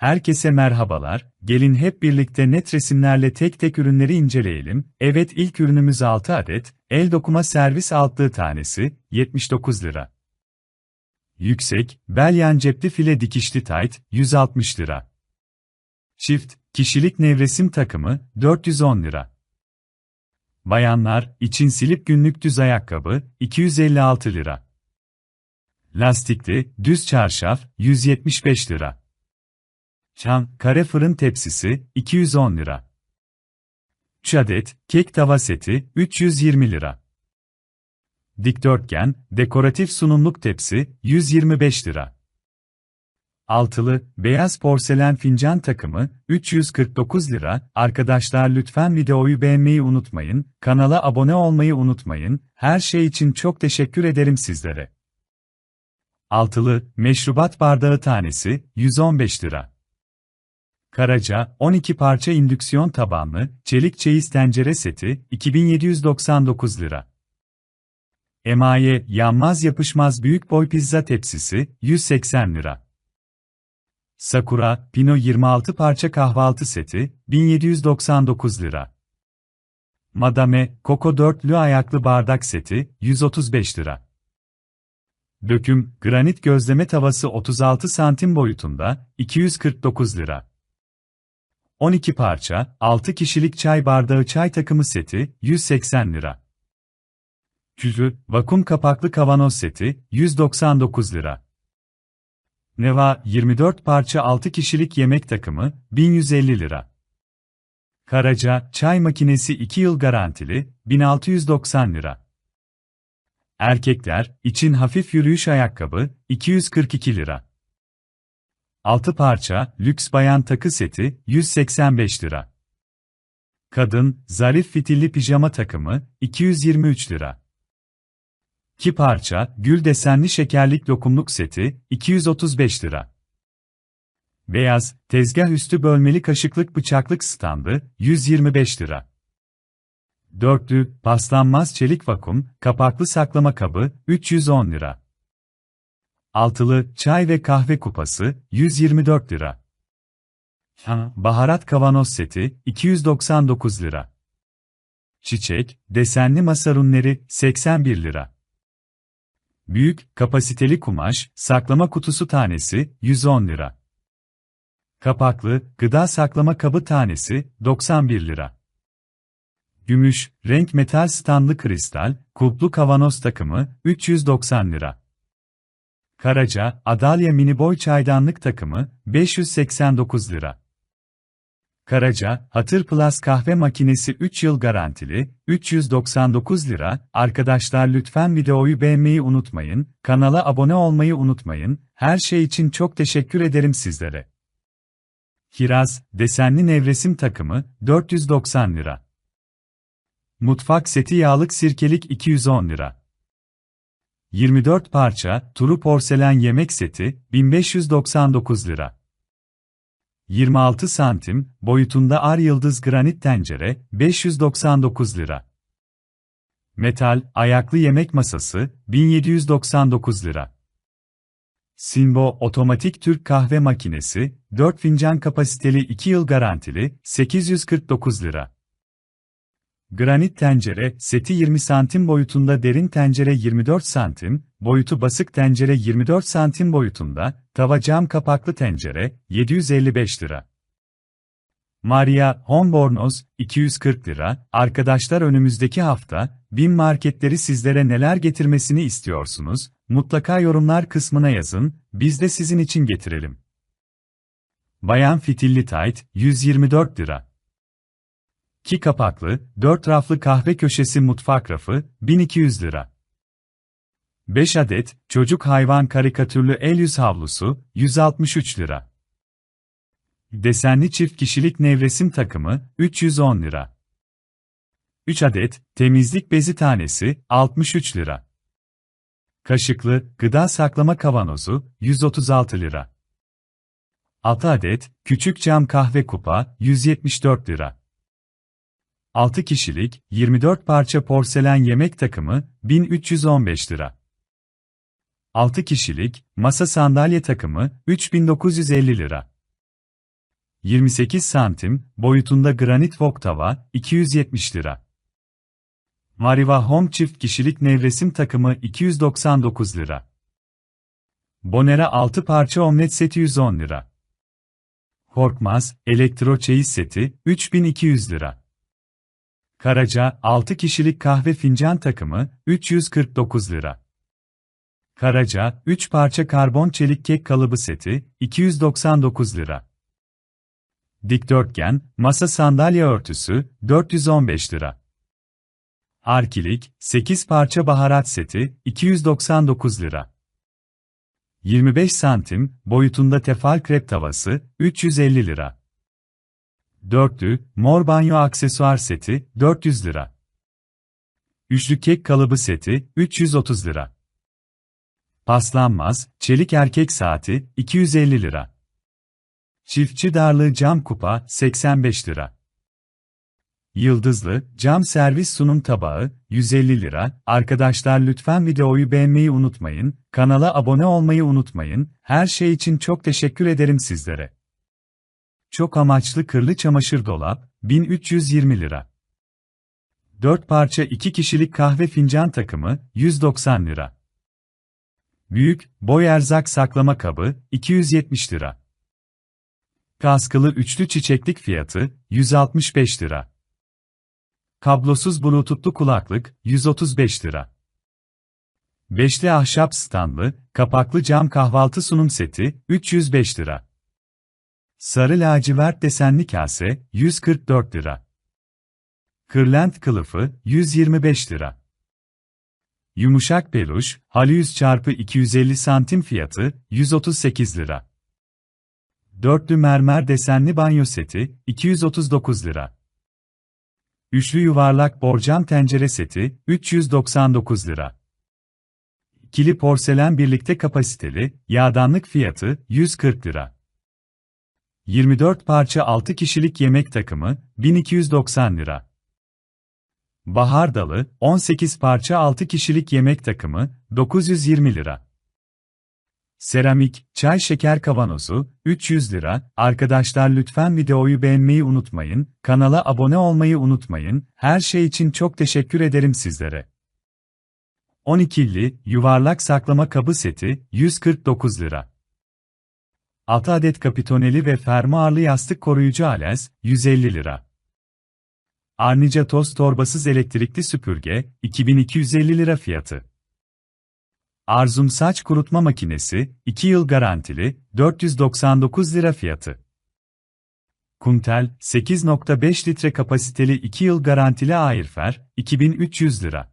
Herkese merhabalar, gelin hep birlikte net resimlerle tek tek ürünleri inceleyelim. Evet ilk ürünümüz 6 adet, el dokuma servis altlığı tanesi, 79 lira. Yüksek, bel yan cepli file dikişli tayt, 160 lira. Çift, kişilik nevresim takımı, 410 lira. Bayanlar, için silip günlük düz ayakkabı, 256 lira. Lastikli, düz çarşaf, 175 lira. Çam, kare fırın tepsisi, 210 lira. 3 adet, kek tava seti, 320 lira. Dikdörtgen, dekoratif sunumluk tepsi, 125 lira. Altılı, beyaz porselen fincan takımı, 349 lira. Arkadaşlar lütfen videoyu beğenmeyi unutmayın, kanala abone olmayı unutmayın, her şey için çok teşekkür ederim sizlere. Altılı, meşrubat bardağı tanesi, 115 lira. Karaca, 12 parça indüksiyon tabanlı, çelik çeyiz tencere seti, 2799 lira. Emaye, yanmaz yapışmaz büyük boy pizza tepsisi, 180 lira. Sakura, Pino 26 parça kahvaltı seti, 1799 lira. Madame, Coco dörtlü ayaklı bardak seti, 135 lira. Döküm, granit gözleme tavası 36 santim boyutunda, 249 lira. 12 parça, 6 kişilik çay bardağı çay takımı seti, 180 lira. Cüzü, vakum kapaklı kavanoz seti, 199 lira. Neva, 24 parça 6 kişilik yemek takımı, 1150 lira. Karaca, çay makinesi 2 yıl garantili, 1690 lira. Erkekler, için hafif yürüyüş ayakkabı, 242 lira. 6 parça, lüks bayan takı seti, 185 lira. Kadın, zarif fitilli pijama takımı, 223 lira. 2 parça, gül desenli şekerlik lokumluk seti, 235 lira. Beyaz, tezgah üstü bölmeli kaşıklık bıçaklık standı, 125 lira. Dörtlü, paslanmaz çelik vakum, kapaklı saklama kabı, 310 lira. Altılı, çay ve kahve kupası, 124 lira. Ha, baharat kavanoz seti, 299 lira. Çiçek, desenli masa ürünleri, 81 lira. Büyük, kapasiteli kumaş, saklama kutusu tanesi, 110 lira. Kapaklı, gıda saklama kabı tanesi, 91 lira. Gümüş, renk metal standlı kristal, kulplu kavanoz takımı, 390 lira. Karaca, Adalya mini boy çaydanlık takımı, 589 lira. Karaca, Hatır Plus kahve makinesi 3 yıl garantili, 399 lira. Arkadaşlar lütfen videoyu beğenmeyi unutmayın, kanala abone olmayı unutmayın, her şey için çok teşekkür ederim sizlere. Kiraz, desenli nevresim takımı, 490 lira. Mutfak seti yağlık sirkelik 210 lira. 24 parça, turu porselen yemek seti, 1599 lira. 26 santim, boyutunda ar yıldız granit tencere, 599 lira. Metal, ayaklı yemek masası, 1799 lira. Simbo otomatik Türk kahve makinesi, 4 fincan kapasiteli 2 yıl garantili, 849 lira. Granit tencere, seti 20 santim boyutunda derin tencere 24 santim, boyutu basık tencere 24 santim boyutunda, tava cam kapaklı tencere, 755 lira. Maria Hombornoz, 240 lira. Arkadaşlar önümüzdeki hafta, BİM marketleri sizlere neler getirmesini istiyorsunuz? Mutlaka yorumlar kısmına yazın, biz de sizin için getirelim. Bayan fitilli tayt, 124 lira. 2 kapaklı, 4 raflı kahve köşesi mutfak rafı, 1200 lira. 5 adet, çocuk hayvan karikatürlü el yüz havlusu, 163 lira. Desenli çift kişilik nevresim takımı, 310 lira. 3 adet, temizlik bezi tanesi, 63 lira. Kaşıklı, gıda saklama kavanozu, 136 lira. 6 adet, küçük cam kahve kupa, 174 lira. 6 kişilik, 24 parça porselen yemek takımı, 1315 lira. 6 kişilik, masa sandalye takımı, 3950 lira. 28 santim, boyutunda granit wok tava, 270 lira. Mariva Home çift kişilik nevresim takımı 299 lira. Bonera 6 parça omlet seti 110 lira. Korkmaz, elektro çeyiz seti, 3200 lira. Karaca, 6 kişilik kahve fincan takımı, 349 lira. Karaca, 3 parça karbon çelik kek kalıbı seti, 299 lira. Dikdörtgen, masa sandalye örtüsü, 415 lira. Arkilik, 8 parça baharat seti, 299 lira. 25 santim, boyutunda tefal krep tavası, 350 lira. Dörtlü, mor banyo aksesuar seti, 400 lira. Üçlü kek kalıbı seti, 330 lira. Paslanmaz, çelik erkek saati, 250 lira. Çiftçi darlığı cam kupa, 85 lira. Yıldızlı, cam servis sunum tabağı, 150 lira. Arkadaşlar lütfen videoyu beğenmeyi unutmayın, kanala abone olmayı unutmayın, her şey için çok teşekkür ederim sizlere. Çok amaçlı kırlı çamaşır dolap, 1320 lira. 4 parça 2 kişilik kahve fincan takımı, 190 lira. Büyük, boy erzak saklama kabı, 270 lira. Kaskılı üçlü çiçeklik fiyatı, 165 lira. Kablosuz bluetoothlu kulaklık, 135 lira. Beşli ahşap standlı, kapaklı cam kahvaltı sunum seti, 305 lira. Sarı lacivert desenli kase, 144 lira. Kırlent kılıfı, 125 lira. Yumuşak peluş, halı 100 çarpı 250 santim fiyatı, 138 lira. Dörtlü mermer desenli banyo seti, 239 lira. Üçlü yuvarlak borcam tencere seti, 399 lira. İkili porselen birlikte kapasiteli, yağdanlık fiyatı, 140 lira. 24 parça 6 kişilik yemek takımı, 1290 lira. Bahar dalı, 18 parça 6 kişilik yemek takımı, 920 lira. Seramik, çay şeker kavanozu, 300 lira. Arkadaşlar lütfen videoyu beğenmeyi unutmayın, kanala abone olmayı unutmayın, her şey için çok teşekkür ederim sizlere. 12'li, yuvarlak saklama kabı seti, 149 lira. 6 adet kapitoneli ve fermuarlı yastık koruyucu alez, 150 lira. Arnica toz torbasız elektrikli süpürge, 2250 lira fiyatı. Arzum saç kurutma makinesi, 2 yıl garantili, 499 lira fiyatı. Kuntel, 8.5 litre kapasiteli 2 yıl garantili Airfer, 2300 lira.